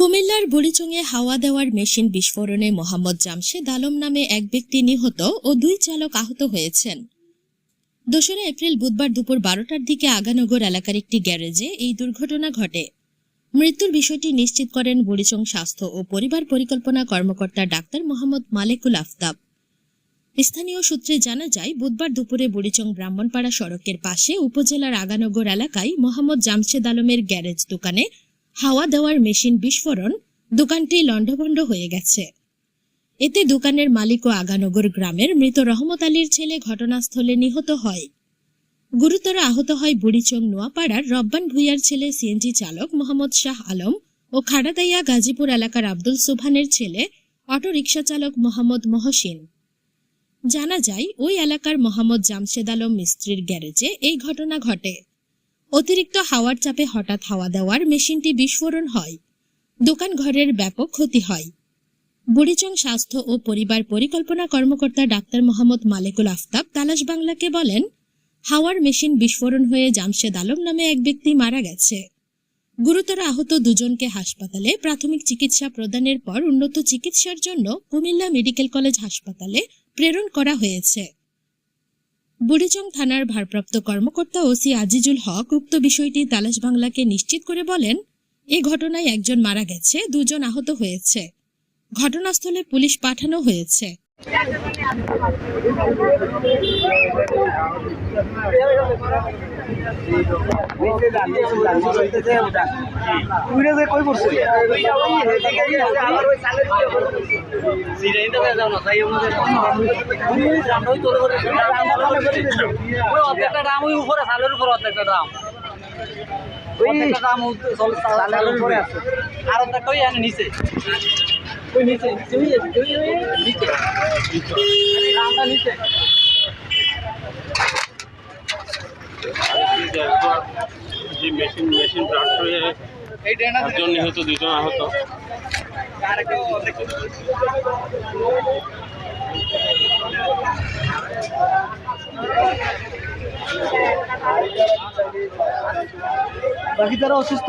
কুমিল্লার বুড়িচুঙে হাওয়া দেওয়ার মেশিন বিস্ফোরণে মোহাম্মদ জামশেদ আলম নামে এক ব্যক্তি নিহত ও দুই চালক আহত হয়েছেন। দোসরা এপ্রিল বুধবার দুপুর বারোটার দিকে আগানগর এলাকার একটি গ্যারেজে এই দুর্ঘটনা ঘটে। মৃত্যুর বিষয়টি নিশ্চিত করেন বুড়িচং স্বাস্থ্য ও পরিবার পরিকল্পনা কর্মকর্তা ডাক্তার মোহাম্মদ মালেকুল আফতাব। স্থানীয় সূত্রে জানা যায়, বুধবার দুপুরে বুড়িচং ব্রাহ্মণপাড়া সড়কের পাশে উপজেলার আগানগর এলাকায় মোহাম্মদ জামশেদ আলমের গ্যারেজ দোকানে হাওয়া দেওয়ার মেশিন বিস্ফোরণ দোকানটি লণ্ডভণ্ড হয়ে গেছে। এতে দোকানের মালিক ও আগানগর গ্রামের মৃত রহমত আলীর ছেলে ঘটনাস্থলে নিহত হয়। গুরুতর আহত হয় বুড়িচং নোয়াপাড়ার রব্বান ভুইয়ার ছেলে সিএনজি চালক মোহাম্মদ শাহ আলম ও খাড়াদাইয়া গাজীপুর এলাকার আব্দুল সুবহানের ছেলে অটোরিকশা চালক মোহাম্মদ মহসিন। জানা যায়, ওই এলাকার মোহাম্মদ জামশেদ আলম মিস্ত্রির গ্যারেজে এই ঘটনা ঘটে। অতিরিক্ত হাওয়ার চাপে হঠাৎ হাওয়া দেওয়ার মেশিনটি বিস্ফোরণ হয়। দোকান ঘরের ব্যাপক ক্ষতি হয়। বুড়িচং স্বাস্থ্য ও পরিবার পরিকল্পনা কর্মকর্তা ডাক্তার মোহাম্মদ মালেকুল আফতাব তালাশ বাংলাকে বলেন, হাওয়ার মেশিন বিস্ফোরণ হয়ে জামশেদ আলম নামে এক ব্যক্তি মারা গেছে। গুরুতর আহত দুজনকে হাসপাতালে প্রাথমিক চিকিৎসা প্রদানের পর উন্নত চিকিৎসার জন্য কুমিল্লা মেডিকেল কলেজ হাসপাতালে প্রেরণ করা হয়েছে। বুড়িচং থানার ভারপ্রাপ্ত কর্মকর্তা ওসি আজিজুল হক উক্ত বিষয়টি তালাশ বাংলাকে নিশ্চিত করে বলেন, এ ঘটনায় একজন মারা গেছে, দুজন আহত হয়েছে। ঘটনাস্থলে পুলিশ পাঠানো হয়েছে। উড়ে যে কই পড়ছে অর্ধেকটা দাম ওই উপরে সালের উপরে অর্ধেকটা আছে আর অর্ধেকটা ওই নিচে নিচে নিচে নিচে নিচে যে মেশিন মেশিন ব্লাস্ট হয়ে একজন নিহত দুজন আহত। বাকি তারা অসুস্থ?